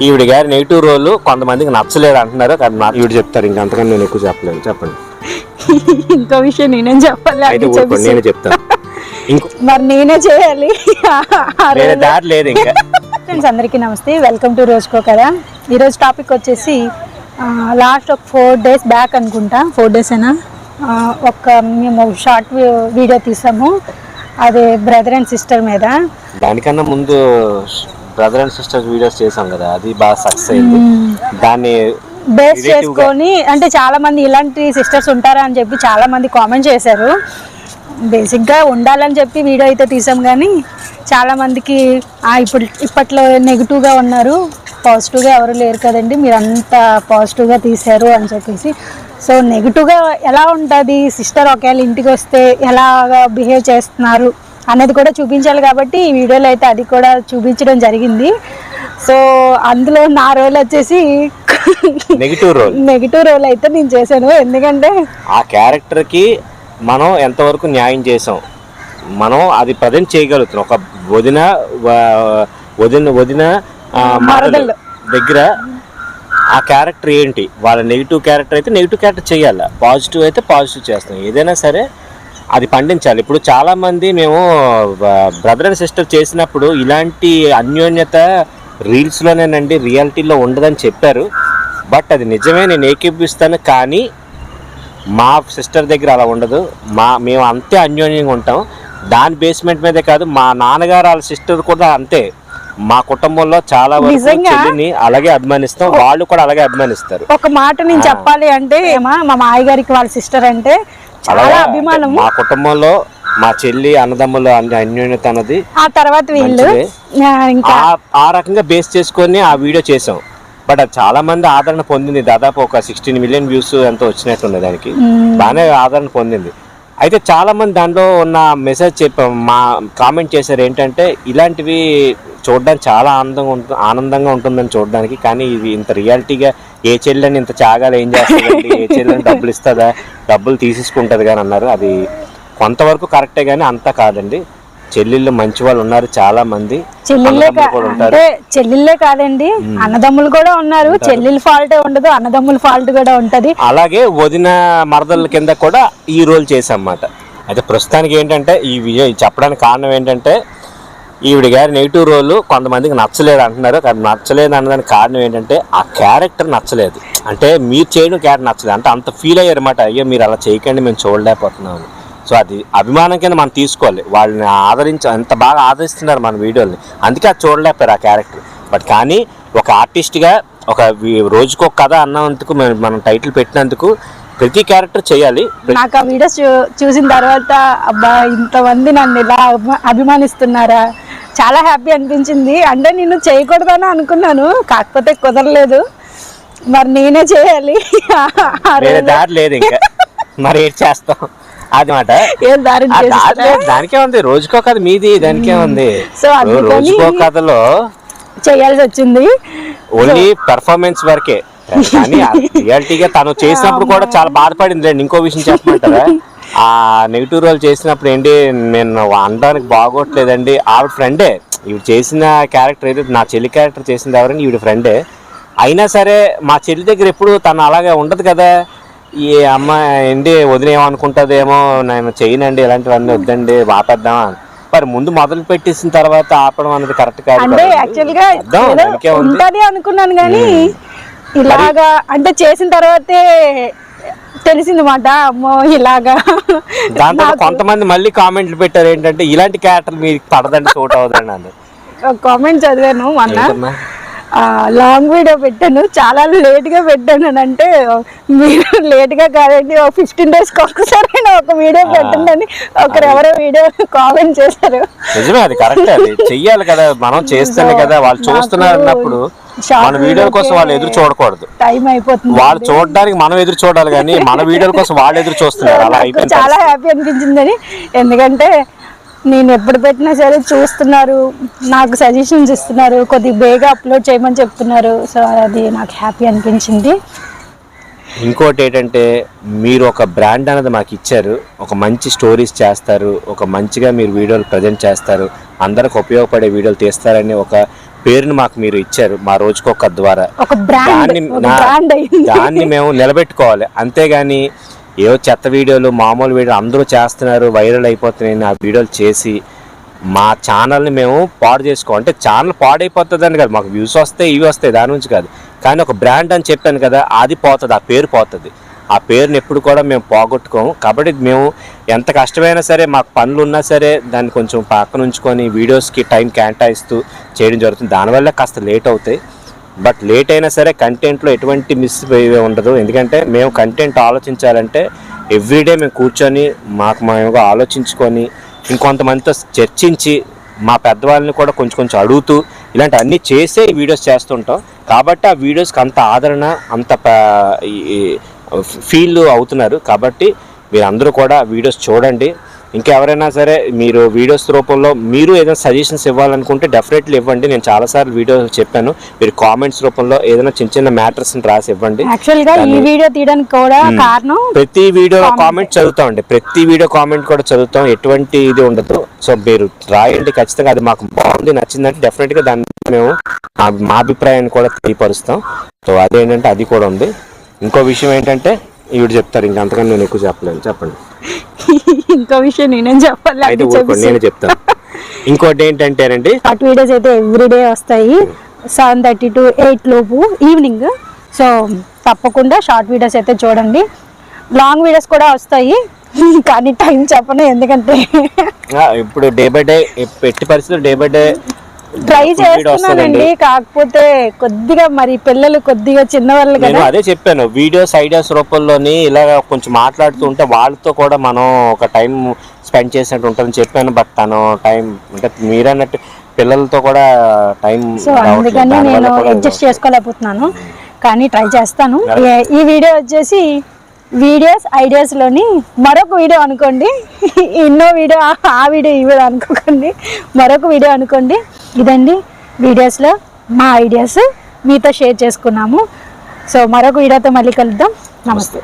ఈవిడ గారి negative role కొంతమందికి నచ్చలేదు అంటున్నారు. కానీ నాకు ఈవిడ చెప్తారు ఇంకా అంతకన్నా నేను ఎక్కువ చెప్పలేను. చెప్పండి. ఇంకో విషయం నేనేం చెప్పాలి? అయితే అన్ని ఊరుకోండి చెప్పేసి. నేనే చెప్తాను. ఇంకో మరి నేనే చేయాలి? ఆ వేరే రోజు- దారి లేదు ఇంకా. ఫ్రెండ్స్ అందరికీ నమస్తే. వెల్కమ్ టు రోజుకో కదా ఈరోజు టాపిక్ వచ్చేసి లాస్ట్ ఒక ఫోర్ డేస్ బ్యాక్ అనుకుంటా. ఫోర్ డేస్ అయినా ఒక మేము షార్ట్ వీడియో తీసాము. అది బ్రదర్ అండ్ సిస్టర్ మీద. దానికన్నా ముందు బ్రదర్ అండ్ సిస్టర్స్ వీడియోస్ చేసాం కదా అది బాగా సక్సెస్ అయింది. దాన్ని బేస్. చేసుకొని అంటే చాలా మంది ఇలాంటి సిస్టర్స్ ఉంటారా అని చెప్పి చాలా మంది కామెంట్ చేశారు. బేసిక్గా ఉండాలని చెప్పి వీడియో అయితే తీసాం కానీ చాలా మందికి "ఆ, ఇప్పుడు ఇప్పట్లో నెగిటివ్గా ఉన్నారు. పాజిటివ్గా ఎవరు లేరు కదండి మీరు అంత పాజిటివ్గా తీశారు అని చెప్పేసి. సో నెగిటివ్గా ఎలా ఉంటుంది? సిస్టర్ ఒకవేళ ఇంటికి వస్తే ఎలాగా బిహేవ్ చేస్తున్నారు? అనేది కూడా చూపించాలి కాబట్టి ఈ వీడియోలో అయితే అది కూడా చూపించడం జరిగింది. సో అందులో నా రోల్ వచ్చేసి నెగిటివ్ రోల్ నెగిటివ్ రోల్ అయితే నేను చేశాను. ఎందుకంటే ఆ క్యారెక్టర్కి మనం ఎంతవరకు న్యాయం చేసాం మనం అది ప్రజెంట్ చేయగలుగుతున్నాం. ఒక వదిన వదిన వదిన మరదలు. దగ్గర ఆ క్యారెక్టర్ ఏంటి? వాళ్ళ నెగిటివ్ క్యారెక్టర్ అయితే నెగిటివ్ క్యారెక్టర్ చేయాలి. పాజిటివ్ అయితే పాజిటివ్ చేస్తాం. ఏదైనా సరే అది పండించాలి. ఇప్పుడు చాలా మంది మేము బ్రదర్ అండ్ సిస్టర్ చేసినప్పుడు ఇలాంటి అన్యోన్యత రీల్స్లోనేనండి రియాలిటీలో ఉండదని చెప్పారు. బట్ అది నిజమే నేను ఏకీపిస్తాను కానీ మా సిస్టర్ దగ్గర అలా ఉండదు. మా మేము అంతే అన్యోన్యంగా ఉంటాం. దాని బేస్మెంట్ మీదే కాదు మా నాన్నగారు వాళ్ళ సిస్టర్ కూడా అంతే. మా కుటుంబంలో చాలా వరకు అలాగే అభిమానిస్తాం. వాళ్ళు కూడా అలాగే అభిమానిస్తారు. ఒక మాట నేను. చెప్పాలి అంటే ఏమా మా మాయ గారికి వాళ్ళ సిస్టర్ అంటే చాలా అభిమానం మా కుటుంబంలో మా చెల్లి అన్నదమ్ములు అన్ని అన్యోన్యత అన్నది ఆ తర్వాత వీళ్ళు ఇంకా ఆ రకంగా బేస్ చేసుకొని ఆ వీడియో చేసాం. బట్ అది చాలా మంది ఆదరణ పొందింది. దాదాపు ఒక సిక్స్టీన్ మిలియన్ వ్యూస్ ఎంతో వచ్చినట్టుంది దానికి. బాగానే ఆదరణ పొందింది. అయితే చాలా మంది దాంట్లో ఉన్న మెసేజ్ చెప్పాం. మా కామెంట్ చేశారు ఏంటంటే ఇలాంటివి చూడడానికి చాలా ఆనందంగా ఉంటుంది ఆనందంగా ఉంటుందని చూడడానికి కానీ ఇవి ఇంత రియాలిటీగా ఏ చెల్లెని ఇంత చాగాలి ఏం చేస్తుందండి? ఏ చెల్లెని డబ్బులు ఇస్తుందా? డబ్బులు తీసేసుకుంటుంది కానీ అన్నారు. అది కొంతవరకు కరెక్టే కానీ అంతా కాదండి. చెల్లెళ్ళు మంచి వాళ్ళు ఉన్నారు చాలా మంది చెల్లెళ్ళే అంటే కాదండి. అన్నదమ్ములు కూడా ఉన్నారు. చెల్లెళ్ళ ఫాల్టే ఉండదు అన్నదమ్ముల ఫాల్ట్ కూడా ఉంటది. అలాగే వదిన మరదల కింద కూడా ఈ రోల్ చేసామన్నమాట అయితే ప్రస్తుతానికి ఏంటంటే ఈ విజయ్ చెప్పడానికి కారణం ఏంటంటే ఈవిడ గారి నెగిటివ్ రోల్ కొంతమందికి నచ్చలేదు అంటున్నారు. కానీ నచ్చలేదు అన్నదానికి కారణం ఏంటంటే ఆ క్యారెక్టర్ నచ్చలేదు. అంటే మీరు చేయడం క్యారెక్టర్ నచ్చలేదు. అంటే అంత ఫీల్ అయ్యారు అనమాట అయ్యో మీరు అలా చేయకండి మేము చూడలేకపోతున్నాము సో అది అభిమానం కింద మనం తీసుకోవాలి. వాళ్ళని ఆదరించి ఎంత బాగా ఆదరిస్తున్నారు మన వీడియోని అందుకే అది చూడలేకపోయారు ఆ క్యారెక్టర్. బట్ కానీ ఒక ఆర్టిస్ట్గా ఒక రోజుకు ఒక కథ అన్నందుకు మనం- మనం టైటిల్ పెట్టినందుకు ప్రతి క్యారెక్టర్ చేయాలి. నాకు ఆ వీడియోస్ చూ- చూసిన తర్వాత అబ్బా ఇంతమంది నన్ను ఇలా అభిమా- అభిమానిస్తున్నారా? చాలా హ్యాపీ అనిపించింది. అంటే నేను చేయకూడదని అనుకున్నాను కాకపోతే కుదరలేదు. మరి నేనే చేయాలి. దారి లేదు ఇంకా. మరి ఏం చేస్తాం? దానికే ఉంది. రోజుకో కథ మీది దానికే ఉంది. సో రోజుకో కథలో చేయాల్సి వచ్చింది. ఓన్లీ పెర్ఫార్మెన్స్ వరకే. కానీ రియాలిటీగా తను చేసినప్పుడు కూడా చాలా బాధపడింది ఇంకో విషయం చెప్పమంటారా? ఆ నెగిటివ్ రోల్ చేసినప్పుడు ఏంటి నేను అనడానికి బాగోట్లేదండి. ఆవిడ ఫ్రెండే. ఈవిడ చేసిన క్యారెక్టర్ ఏదైతే నా చెల్లి క్యారెక్టర్ చేసింది ఎవరని ఈవిడ ఫ్రెండే. అయినా సరే మా చెల్లి దగ్గర ఎప్పుడు తను అలాగే ఉండదు కదా. ఈ అమ్మ ఏంటి వదిలేమనుకుంటుందేమో నేను చేయనండి ఇలాంటివన్నీ వద్దండి ఆపేద్దామా మరి ముందు మొదలు పెట్టేసిన తర్వాత ఆపడం అనేది కరెక్ట్ కాదు అంటే. ఉంటది అనుకున్నాను కానీ ఇలాగా అంటే చేసిన తర్వాతే తెలిసింది మాట. అమ్మో ఇలాగా. దాంతో కొంతమంది మళ్ళీ కామెంట్లు పెట్టారు ఏంటంటే ఇలాంటి క్యారెక్టర్ మీకు పడదండి సూట్ అని కామెంట్ చదివాను మొన్న? లాంగ్ వీడియో పెట్టాను. చాలా లేట్గా పెట్టాను. అని అంటే మీరు లేట్గా కాదండి ఒక ఫిఫ్టీన్ డేస్ ఒక్కసారి ఒక వీడియో పెట్టండి అని ఒకరు ఎవరో వీడియో కామెంట్ చేశారు. నిజమే అది కరెక్ట్ అది చెయ్యాలి కదా మనం చేస్తేనే కదా వాళ్ళు చూస్తున్నారు అన్నప్పుడు మన వీడియోల కోసం వాళ్ళు ఎదురు చూడకూడదు. టైం అయిపోతుంది వాళ్ళు చూడడానికి మనం ఎదురు చూడాలి కానీ మన వీడియోల కోసం వాళ్ళు ఎదురు చూస్తున్నారు. అలా అయిపోయింది చాలా హ్యాపీ అనిపించిందని. ఎందుకంటే నేను ఎప్పుడు పెట్టినా సరే చూస్తున్నారు నాకు సజెషన్స్ ఇస్తున్నారు కొద్దిగా బేగా అప్లోడ్ చేయమని చెప్తున్నారు. సో అది నాకు హ్యాపీ అనిపించింది. ఇంకోటి ఏంటంటే మీరు ఒక బ్రాండ్ అనేది మాకు ఇచ్చారు. ఒక మంచి స్టోరీస్ చేస్తారు. ఒక మంచిగా మీరు వీడియోలు ప్రజెంట్ చేస్తారు. అందరికి ఉపయోగపడే వీడియోలు తీస్తారని ఒక పేరుని మాకు మీరు ఇచ్చారు మా రోజుకొక ద్వారా. దాన్ని మేము నిలబెట్టుకోవాలి. అంతేగాని ఏవో చెత్త వీడియోలు మామూలు వీడియోలు అందరూ చేస్తున్నారు వైరల్ అయిపోతున్నాయి ఆ వీడియోలు చేసి మా ఛానల్ని మేము పాడు చేసుకో అంటే ఛానల్ పాడైపోతుందని కాదు మాకు వ్యూస్ వస్తాయి ఇవి వస్తాయి దాని నుంచి కాదు. కానీ ఒక బ్రాండ్ అని చెప్పాను కదా అది పోతుంది ఆ పేరు పోతుంది. ఆ పేరుని ఎప్పుడు కూడా మేము పోగొట్టుకోము. కాబట్టి మేము ఎంత కష్టమైనా సరే మాకు పనులు ఉన్నా సరే దాన్ని కొంచెం పక్కన ఉంచుకొని వీడియోస్కి టైం కేటాయిస్తూ చేయడం జరుగుతుంది. దానివల్ల కాస్త లేట్ అవుతాయి. బట్ లేట్ అయినా సరే కంటెంట్లో ఎటువంటి మిస్ ఉండదు. ఎందుకంటే మేము కంటెంట్ ఆలోచించాలంటే ఎవ్రీడే మేము కూర్చొని మాకు మేము ఆలోచించుకొని ఇంకొంతమందితో చర్చించి మా పెద్దవాళ్ళని కూడా కొంచెం కొంచెం అడుగుతూ ఇలాంటి అన్నీ చేసే వీడియోస్ చేస్తుంటాం. కాబట్టి ఆ వీడియోస్కి అంత ఆదరణ అంత ఫీల్ అవుతున్నారు. కాబట్టి మీరు అందరూ కూడా వీడియోస్ చూడండి. ఇంకెవరైనా సరే మీరు వీడియోస్ రూపంలో మీరు ఏదైనా సజెషన్స్ ఇవ్వాలనుకుంటే డెఫినెట్లీ ఇవ్వండి. నేను చాలాసార్లు వీడియో చెప్పాను. మీరు కామెంట్స్ రూపంలో ఏదైనా చిన్న చిన్న మ్యాటర్స్ని రాసి ఇవ్వండి. యాక్చువల్గా ఈ వీడియో తీయడానికి కూడా కారణం ప్రతి వీడియో కామెంట్ చదువుతామండి ప్రతి వీడియో కామెంట్ కూడా చదువుతాం. ఎటువంటి ఇది ఉండదు. సో మీరు రాయండి. ఖచ్చితంగా అది మాకు బాగుంది నచ్చిందంటే డెఫినెట్గా దాన్ని మేము మా- మా అభిప్రాయాన్ని కూడా తెలియపరుస్తాం. సో అదేంటంటే అది కూడా ఉంది. ఇంకో విషయం ఏంటంటే ఈవిడ చెప్తారు. ఇంకా అంతకన్నా నేను ఎక్కువ చెప్పలేను. చెప్పండి. ఇంకో విషయం నేనేం చెప్పాలి నేను చెప్తాను. ఇంకోటి ఏంటంటేనండి షార్ట్ వీడియోస్ అయితే ఎవ్రీడే వస్తాయి. సెవెన్ థర్టీ టు ఎయిట్ లోపు ఈవినింగ్ సో తప్పకుండా షార్ట్ వీడియోస్ అయితే చూడండి. లాంగ్ వీడియోస్ కూడా వస్తాయి. కానీ టైం చెప్పను ఎందుకంటే ఇప్పుడు డే బై డే ఎట్టి పరిస్థితులు డే బై డే ట్రై చేస్తున్నానండి. కాకపోతే కొద్దిగా మరి పిల్లలు కొద్దిగా చిన్నవాళ్ళు నేను అదే చెప్పాను వీడియోస్ ఐడియాస్ రూపంలోని ఇలా కొంచెం మాట్లాడుతూ ఉంటే వాళ్ళతో కూడా మనం ఒక టైం స్పెండ్ చేసినట్టు ఉంటుందని చెప్పాను బట్ తను టైం అంటే మీరన్నట్టు పిల్లలతో కూడా టైం సో అందుకని నేను అడ్జస్ట్ చేసుకోలేకపోతున్నాను. కానీ ట్రై చేస్తాను. ఈ వీడియో వచ్చేసి వీడియోస్ ఐడియాస్లోని మరొక వీడియో అనుకోండి. ఎన్నో వీడియో ఆ- ఆ వీడియో ఈ వీడియో అనుకోకండి. మరొక వీడియో అనుకోండి. ఇదండి వీడియోస్లో మా ఐడియాస్ మీతో షేర్ చేసుకున్నాము. సో మరొక వీడియోతో మళ్ళీ కలుద్దాం. నమస్తే.